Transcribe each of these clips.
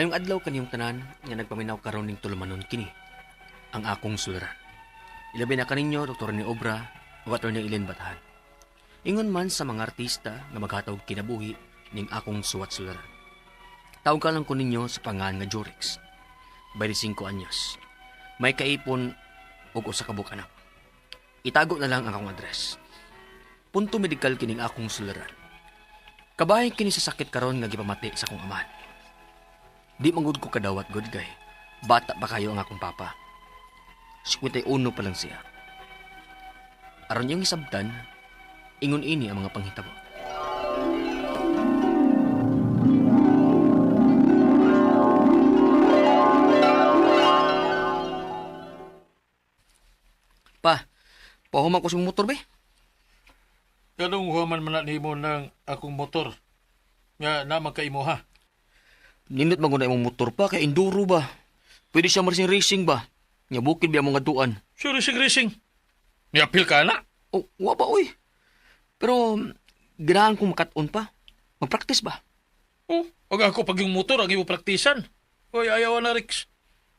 Mayong adlaw kaniyong tanan nga nagpaminaw karon ning tulumanon kini ang akong sularan. Ilabi na kaninyo Dr. ni Obra ug Atty. Ilin Batahan. Ingon man sa mga artista nga maghatag kinabuhi ning akong suwat sularan. Tawag ka lang ko ninyo sa pangan nga Jorix. 25 anyos. May kaipon ug usa ka anak. Itago na lang ang akong address. Punto medikal kining akong sularan. Kabahin kini sa sakit karon nga gipamati sa akong amahan. Di mangud ko kadawat good guy. Bata pa kayo ang akong papa. 51 pa lang siya. Aron yung isabtan, ingon ini ang mga panghitabo. Pa, pahuman ko sa motor be. Kanong human man na nimo ng akong motor. Nga naman ka imo ha. Nindot maguna imong motor pa kay enduro ba. Pwede siya marsing racing ba. Nya bukid biya mga duan. Sure racing racing. Niapil ka na. Oh, wa ba oy. Pero ganahan kong makaton pa. Magpractice ba? Oh, wag ako pag yung motor ang imo praktisan. Oy, ayaw na Rix.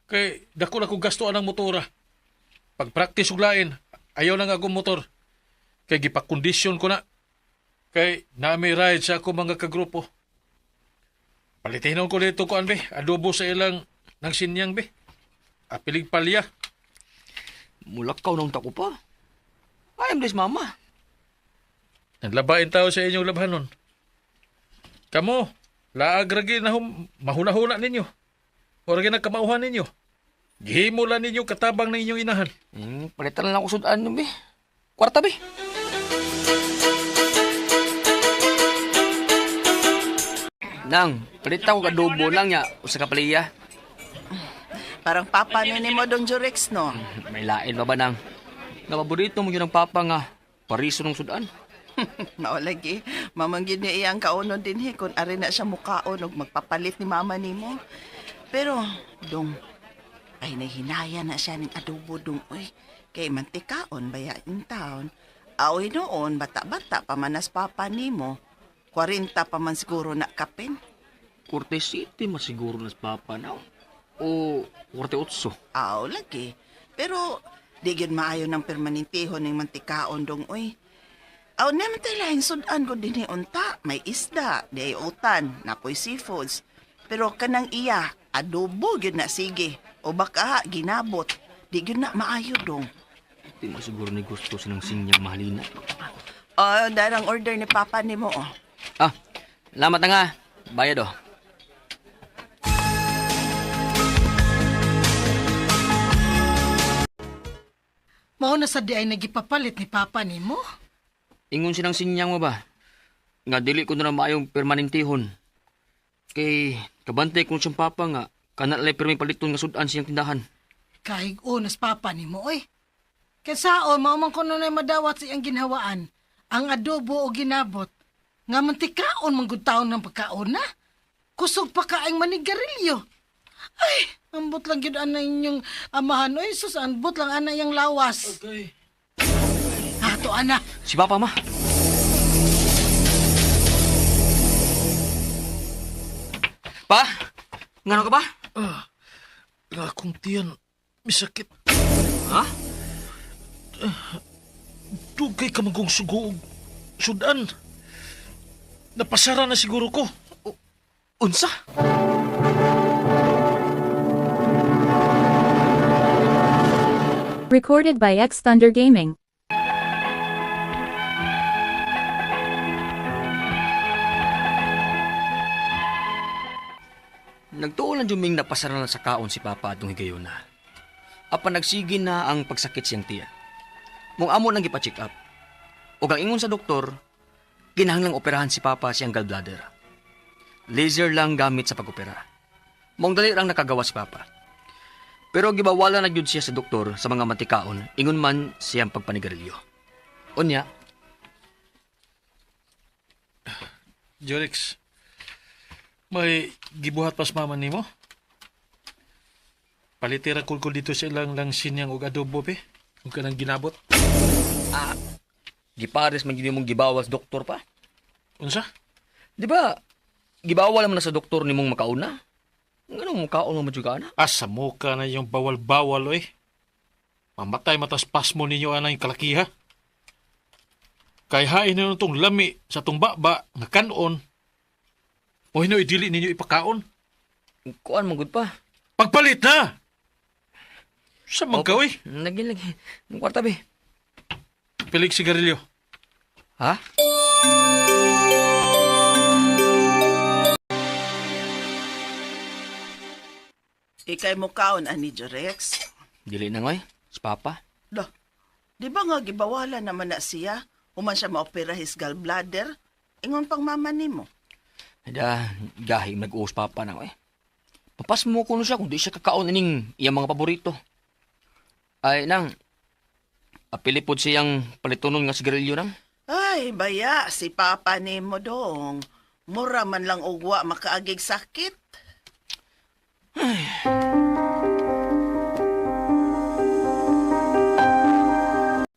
Kay dako na ko gasto ang motora. Pag practice ug lain, ayaw na nga akong motor. Kay gipakondisyon ko na. Kay nami ride sa ako mga kagrupo. Palitinon ko dito ko be, adobo sa ilang ng sinyang be. Apilig palya. Mulakaw nang tako pa. I am this mama. Naglabain tao sa inyong labhanon. Kamo, laag ragi na hum, mahuna-huna ninyo. O ragi na kamauhan ninyo. Gihimo lang ninyo katabang ng inyong inahan. Hmm, palitan lang ako sudan nun, be. Kwarta, be. Nang, palitan ko kadubo lang niya. Usa ka paliya. Parang papa ni mo dong Jurex, no? May lain ba ba nang? Nga paborito mo yun ang papa nga. Pariso ng sudan. Mao lagi, mamanggid ni iyang kaunon din he kung ari na siya mukaon og magpapalit ni mama nimo. Pero dong ay nahinaya na siya ning adobo dong oy. Kay mantikaon baya in town. Aoy noon bata-bata pa manas papa nimo. 40 pa man siguro na kapin. Corte City masiguro nas papa na. O Corte Otso. Aw lagi. Pero di gyud maayo ng permanentihon ning mantikaon dong oy. Aw naman tayo laing sudan ko din unta. May isda, di ay utan, napoy seafoods. Pero kanang iya, adobo gyud na sige. O baka ginabot. Di gyud na maayo dong. Di mo siguro ni gusto sinang sinyang mahalina. Oh, darang order ni Papa ni mo. Oh. Ah, lamat na nga. Bayad oh. Mao na sa di ay nagipapalit ni Papa nimo. Ingon sinang sinyang mo ba? Nga dili ko na lang maayong permanentihon. Kay kabantay kong siyang papa nga kanalay may paliton nga sudan siyang tindahan. Kahig unas Papa nimo oy. Kasaon mao man kuno na madawat sa iyang ginhawaan. Ang adobo o ginabot. Nga mantikaon man gud taon ng pagkaon na. Kusog pa ka ang manigarilyo. Ay, ambot lang gyud ana inyong amahan. Oy, sus, ambot lang ana iyang lawas. Okay. Ato ana. Si papa ma. Pa? Ngano ka ba? Ah, ang akong tiyan, misakit. Ha? Dugay ka magong sugo og sudan. Napasara na siguro ko. Unsa? Recorded by X Thunder Gaming. Nagtuulan juming napasara na sa kaon si Papa atong higayon na. Apan nagsigi na ang pagsakit siyang tiyan. Mong amo nang gipa-check up. O ang ingon sa doktor, kinahanglang operahan si Papa siyang gallbladder. Laser lang gamit sa pag-opera. Mong dali lang nakagawa si Papa. Pero gibawala na gyud siya sa doktor sa mga matikaon, ingon man siyang pagpanigarilyo. Unya, Jorix, may gibuhat pas mama nimo? Palitira kul kul dito sa ilang lang sinyang og adobo pe. Kung kanang ginabot. Gipares man mong gibawal sa doktor pa. Unsa? Di ba, gibawal man na sa doktor ni mong makauna? Ganun mukaon mo madyo na? Asa mo ka na yung bawal-bawal oy. Mamatay matas pasmo ninyo anay kalakiha. Kay hain na tong lami sa tong baba nga kanon. O hino idili ninyo ipakaon. Kuan mo gud pa. Pagpalit na! Sa man ka, oy? Lagi lagi. Ng kwarta be. Pilig sigarilyo. Ha? Ikay mo kaon ani Jorex. Dili na ngoy. Si Papa. Dah, di ba nga gibawalan naman na siya? Human siya maopera his gallbladder? Ingon pang mama nimo. Ada, gahi nag-uus Papa na ngoy. Papas mo kuno siya kung di siya kakaon ining iyang mga paborito. Ay, nang, apilipod siyang palitunon nga sigarilyo nang. Ay, baya, si papa nimo dong. Mura man lang ugwa makaagig sakit.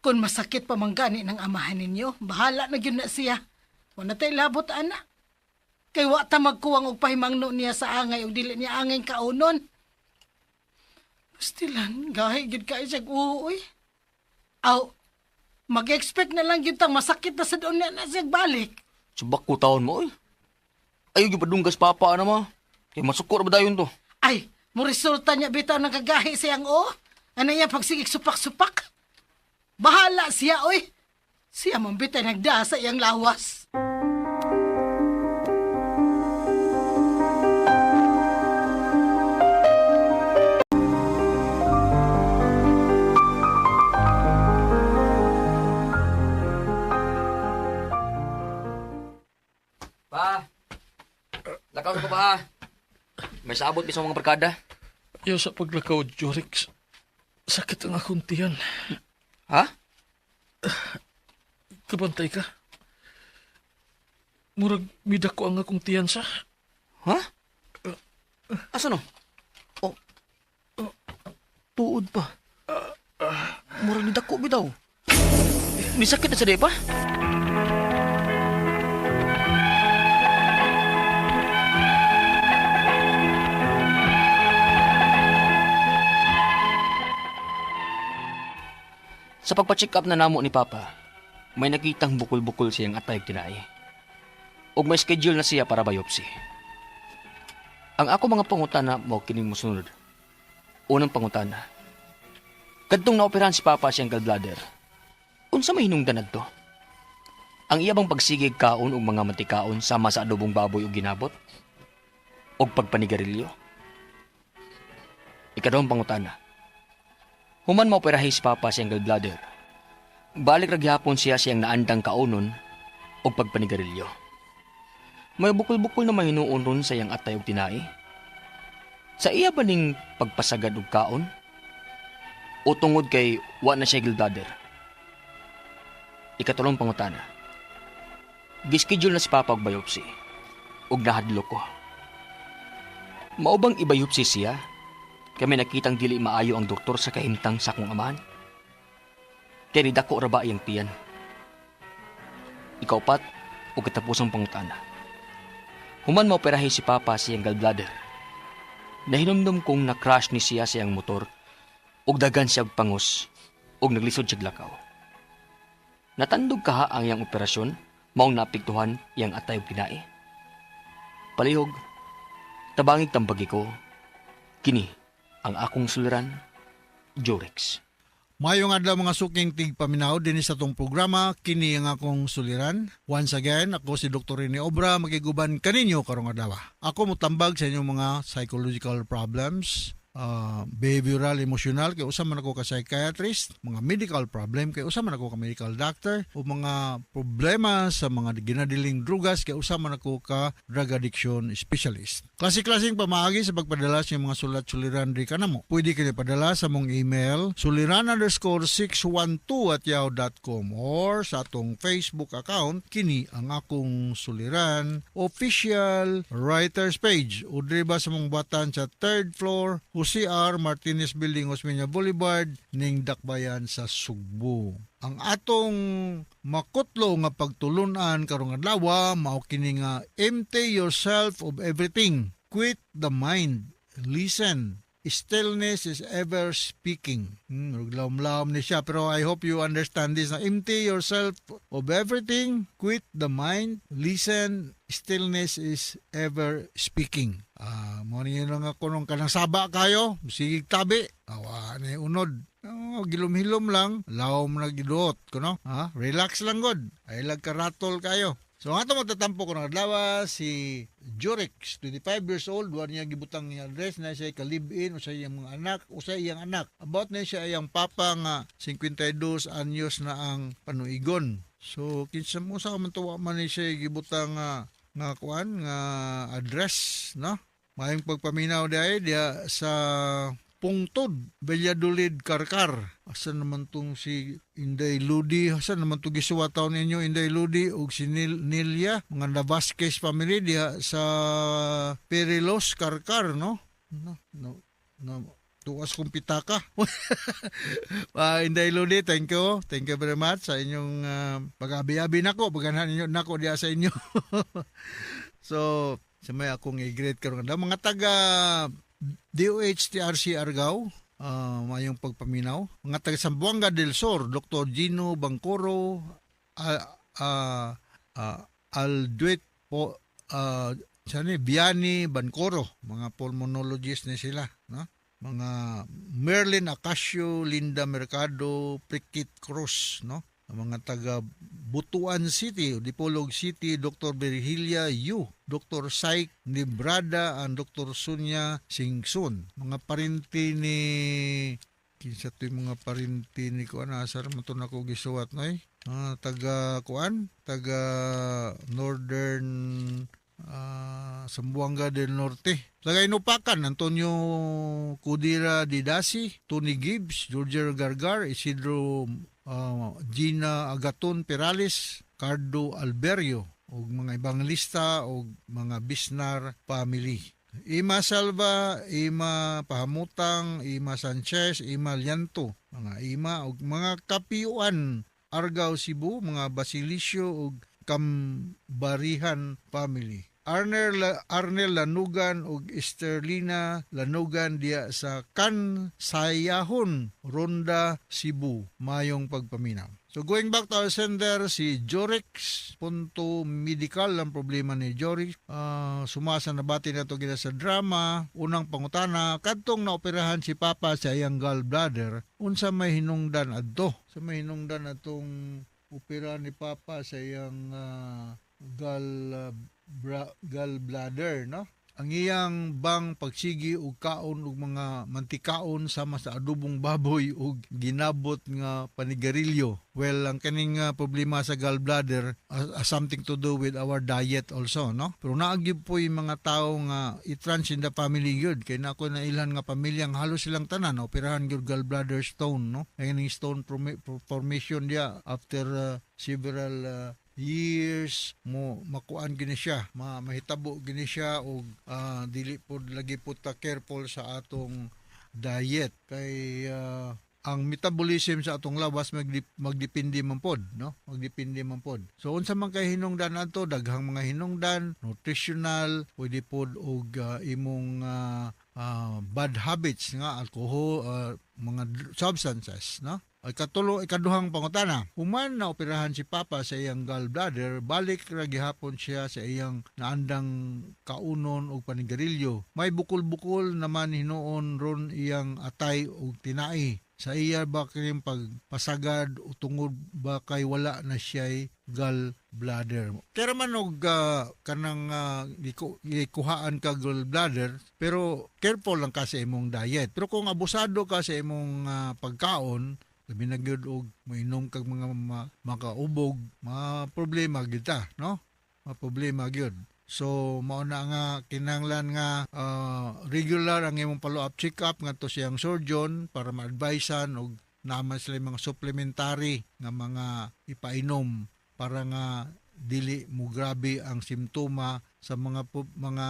Kung masakit pa man gani ng amahan ninyo, bahala na gyud na siya. Wala tay labot ana. Kay wa ta magkuwang og pahimangno niya sa angay ug dili niya angay kaunon. Stilan, gahi gyud kay siya uuy. Aw, mag-expect na lang gyud tang masakit na sa doon na siya balik. Subak ko taon mo, oy. Ayaw yung padunggas Papa na ma. Kaya masukor ba dayon to? Ay, mo resulta niya bitaw ng kagahi siyang o. Ano niya pagsigig supak-supak? Bahala siya, oy. Siya man bitay nagda sa iyang lawas. May sabot bisang mga barkada. Ayaw sa paglakaw, Jorix. Sakit ang akong tiyan. Ha? Kabantay ka. Murag mida ko ang akong tiyan sa. Ha? Asa no? Oh. Tuod pa. Murag ni dako bitaw. May sakit na sa pa? Sa pagpa-check up na namo ni Papa, may nakitang bukol-bukol siyang atay tinay. ug may schedule na siya para biopsy. Ang ako mga pangutana mo kining mosunod. Unang pangutana. Kadtong naoperahan si Papa siyang gallbladder. Unsa may hinungdan adto? Ang iya bang pagsigig kaon og mga matikaon sama sa adobong baboy ug ginabot? Og pagpanigarilyo? Ikadawang pangutana. Human maoperahi si Papa siyang gallbladder. Balik ra gihapon siya siyang naandang kaonon og pagpanigarilyo. May bukol-bukol na mahinuon ron sa iyang atay og tinai. Sa iya ba ning pagpasagad og kaon? O tungod kay wa na siya gildader? Ikatulong pangutana. Gischedule na si Papa og biopsy. Og nahadlo ko. Maubang ibayopsy siya? Kami nakitang dili maayo ang doktor sa kahimtang sa akong amahan. Kaya dako ra ba iyang tiyan? Ikaw pat, o katapusang pangutana. Human maoperahi si Papa siyang gallbladder. Nahinumdum kong na-crash ni siya siyang motor ug dagan siya og pangos ug naglisod siya lakaw. Natandog kaha ang iyang operasyon maong napiktuhan iyang atay ug pinae. Palihog, tabangig tambagi ko, kini ang akong suliran, Jorex. Mayong adlaw mga suking tigpaminaw din sa tong programa kini ang akong suliran. Once again, ako si Dr. Rene Obra magiguban kaninyo karong adlaw. Ako mutambag sa inyong mga psychological problems, uh, behavioral, emotional kay usa man ako ka psychiatrist, mga medical problem kay usa man ako ka medical doctor o mga problema sa mga ginadiling drugas kay usa man ako ka drug addiction specialist. Klase-klaseng pamaagi sa pagpadala sa mga sulat-suliran di kanamo. Pwede kayo padala sa mong email suliran underscore 612 at yahoo.com or sa atong Facebook account kini ang akong suliran official writers page o diri ba sa mong batan sa third floor OCR Martinez Building Osmeña Boulevard ning Dakbayan sa Sugbo. Ang atong makutlo nga pagtulunan karong adlaw mao kini nga empty yourself of everything. Quit the mind. Listen. Stillness is ever speaking. Hmm, lawom-lawom ni siya. Pero I hope you understand this. Empty yourself of everything. Quit the mind. Listen. Stillness is ever speaking. Ah, mo niyo lang ako nung kanang saba kayo. Sige tabi. Awa ni unod. Oh, gilom-hilom lang. Lawom na giduot ko no. Ha? Relax lang god. Ay lag karatol kayo. So ang ato magtatampo ko ng adlaw si Jurex, 25 years old, wa niya gibutang niya address na siya ka-live-in o sa iyang mga anak o sa iyang anak. About na siya iyang papa nga 52 anyos na ang panuigon. So kinsa mo sa man tuwa man siya gibutang nga nga kuan nga address no. Mayong pagpaminaw diay dia sa Pungtod, Valladolid, Karkar. Asan naman tong si Inday Ludi? Asan naman tong gisuwataw ninyo Inday Ludi ug si Nil Nilia, mga Navasquez family diha sa Perilos, Karkar, no? No, no, no. Tuwas kong pitaka. Ah, Inday Ludi, thank you. Thank you very much sa inyong uh, pag-abi-abi nako, paganahan ninyo nako diha sa inyo. so, sa may akong i-greet karon mga taga DOHTRC Argao, ah, mayong pagpaminaw. Mga taga Sambuanga del Sur, Dr. Gino Bangkoro, uh, uh, Alduet po, uh, saan eh, Biani Bancoro, mga pulmonologist na sila, no? Mga Merlin Acacio, Linda Mercado, Prikit Cruz, no? Ang mga taga Butuan City, Dipolog City, Dr. Virgilia Yu, Dr. Saik Nibrada, and Dr. Sunya Singsun. Mga parinti ni kinsa to mga parinti ni kuan asar mo to nako gisuwat noy ah, taga kuan taga northern ah, Sambuanga del Norte. Taga Inupakan Antonio Cudira Didasi Tony Gibbs George Gargar Isidro ah, Gina Agaton Perales Cardo Alberio ug mga ibang lista ug mga Bisnar family. Ima Salva, Ima Pahamutang, Ima Sanchez, Ima Lianto, mga Ima ug mga kapiuan Argao Cebu, mga Basilicio ug Kambarihan family. Arnel, Arnel Lanugan ug Esterlina Lanugan diya sa Kansayahon, Ronda, Cebu, mayong pagpaminaw. So going back to our sender, si Jorix, punto medical ang problema ni Jorix. Ah, sumasa na bati na to gina sa drama. Unang pangutana, kadtong naoperahan si Papa sa iyang gallbladder, unsa may hinungdan adto? Sa may hinungdan atong opera ni Papa sa iyang ah, gall ah, bra- gallbladder, no? Ang iyang bang pagsigi og kaon og mga mantikaon sama sa adubong baboy ug ginabot nga panigarilyo. Well, ang kaning nga problema sa gallbladder has, has something to do with our diet also, no? Pero naagib po yung mga tao nga i-trans in the family yun. Kaya na ako na ilan nga pamilyang halos silang tanan, operahan yung gallbladder stone, no? Ang stone forma- formation dia after uh, several uh, years mo makuan gini siya ma mahitabo gini siya og ah, dili pod lagi pod ta careful sa atong diet. Kay ah, ang metabolism sa atong lawas magdip, magdepende man pod no? Magdepende man pod so unsa man kay hinungdan ato? Daghang mga hinungdan nutritional pwede pod og ah, imong ah, ah, bad habits nga alcohol ah, mga substances no ay katulo ikaduhang pangutana. Human na operahan si Papa sa iyang gallbladder, balik ra gihapon siya sa iyang naandang kaunon og panigarilyo. May bukol-bukol naman hinuon ron iyang atay og tinai. Sa iya ba kining pagpasagad o tungod ba kay wala na siya gallbladder. Kaya man og ah, kanang uh, gikuhaan ka gallbladder pero careful lang ka sa imong diet. Pero kung abusado ka sa imong ah, pagkaon, labi na gyud og mainom kag mga ma- makaubog, mga problema gyud ta, no? Mga problema gyud. So mao na nga kinanglan nga ah, regular ang imong follow-up check-up ngadto siyang surgeon para ma-advisean og naman sila mga supplementary nga mga ipainom para nga dili mo grabe ang simptoma sa mga mga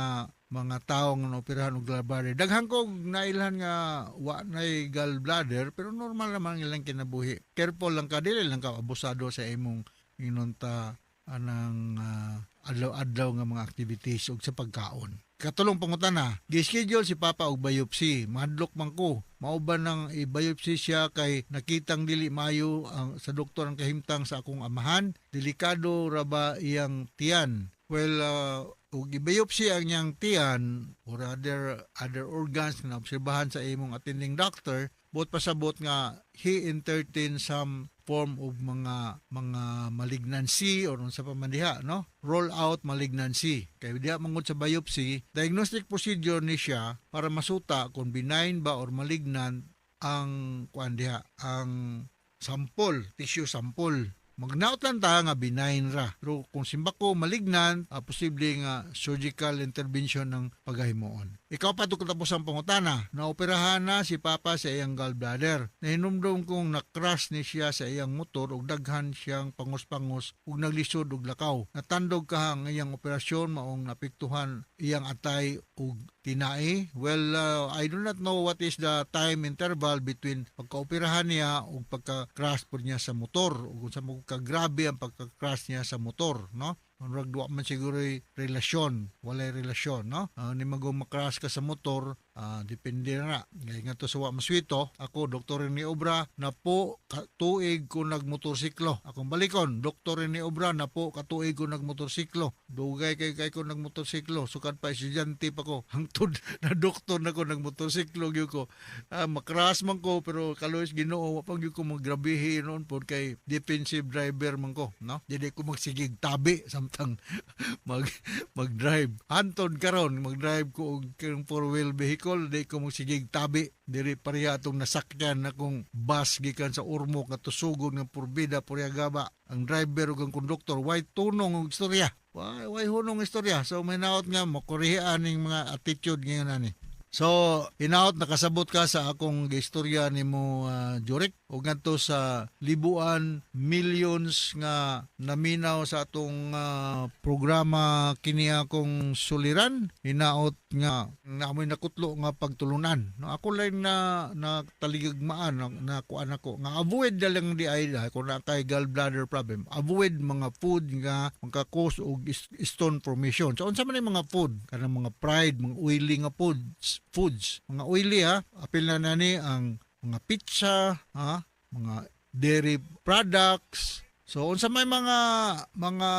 mga taong naoperahan og gallbladder. Daghan ko nailhan nga wa nay gallbladder pero normal naman ang ilang kinabuhi. Careful lang ka dili lang ka abusado sa imong inunta anang ah, adlaw-adlaw nga mga activities ug sa pagkaon. Katulong pangutana, gi-schedule si Papa og biopsy. Madlok man ko. Mauban nang i-biopsy siya kay nakitang dili mayo ang sa doktor ang kahimtang sa akong amahan. Delikado ra ba iyang tiyan? Well, uh, ug i-biopsy ang iyang tiyan or other other organs na obserbahan sa imong attending doctor, bot pasabot nga he entertain some form of mga mga malignancy or unsa pa man diha no? Roll out malignancy. Kay diha mangod sa biopsy diagnostic procedure ni siya para masuta kung benign ba or malignant ang kuan diha ang sample tissue sample Magnaot lang ta nga benign ra. Pero kung simbako malignant, ah, posible nga surgical intervention ng pagahimoon. Ikaw pa ito katapos ang pangutana. Naoperahan na si Papa sa iyang gallbladder. Nahinumdum kong nakrush ni siya sa iyang motor ug daghan siyang pangos-pangos ug naglisod ug lakaw. Natandog ka ang iyang operasyon maong napiktuhan iyang atay ug tinai. Well, uh, I do not know what is the time interval between pagkaoperahan niya ug pagka-crash po niya sa motor ug kung sa kagrabe ang pagka-crash niya sa motor, no? Murag duwa man siguro relasyon, walay relasyon, no? Ah, ni mago makras ka sa motor, ah, depende na. Ngay nga to sa wa maswito, ako doktor ni Obra na po katuig ko nagmotorsiklo. Akong balikon, doktor ni Obra na po katuig ko nagmotorsiklo. Dugay kay kay ko nagmotorsiklo, sukat pa estudyante pa ko. Hangtod na doktor na ko nagmotorsiklo gyud ko. Ah, makras man ko pero kalois Ginoo wa pag ko magrabihi noon pod kay defensive driver man ko, no? Dili ko magsigig tabi samtang mag mag-drive. Anton karon mag-drive ko og kang four-wheel vehicle, di ko magsigig tabi. Diri pareha atong nasakyan akong bus gikan sa Urmok nga tusugod ng Purbida Puriagaba. Ang driver ug ang konduktor way tunong og istorya. Way way hunong istorya. So may naot nga makurihaan ning mga attitude ngayon ani. So, hinaot nakasabot ka sa akong istorya ni mo uh, Jurek o ngadto sa libuan millions nga naminaw sa atong ah, programa kini akong suliran? Hinaot nga namoy nakutlo nga pagtulunan. No ako lang na na taligagmaan na, kuan ako nga avoid na lang di ay kung na kay gallbladder problem avoid mga food nga magka-cause og stone formation. So unsa man mga food? Kanang mga fried mga oily nga foods foods mga oily ha apil na nani ang mga pizza ha mga dairy products so unsa may mga mga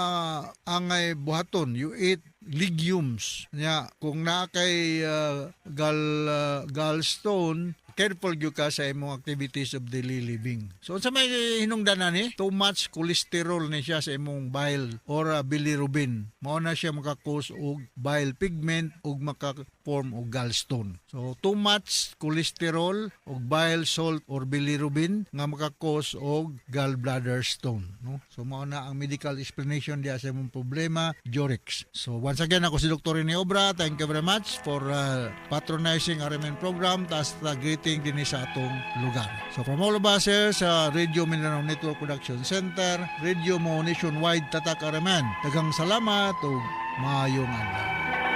angay buhaton you eat legumes nya kung na kay uh, gall uh, gallstone careful gyud ka sa imong activities of daily living. So unsa may hinungdanan ni? Too much cholesterol ni siya sa imong bile or uh, bilirubin. Mao na siya maka-cause og bile pigment ug maka-form og gallstone. So too much cholesterol og bile salt or bilirubin nga maka-cause og gallbladder stone, no? So mao na ang medical explanation diya sa imong problema, Jorix. So once again ako si Dr. Rene Obra. Thank you very much for uh, patronizing RMN program tas ta greeting din sa atong lugar. So from all of us here sa Radio Mindanao Network Production Center, Radio Mo Nationwide Tatak RMN. Daghang salamat ug maayong adlaw.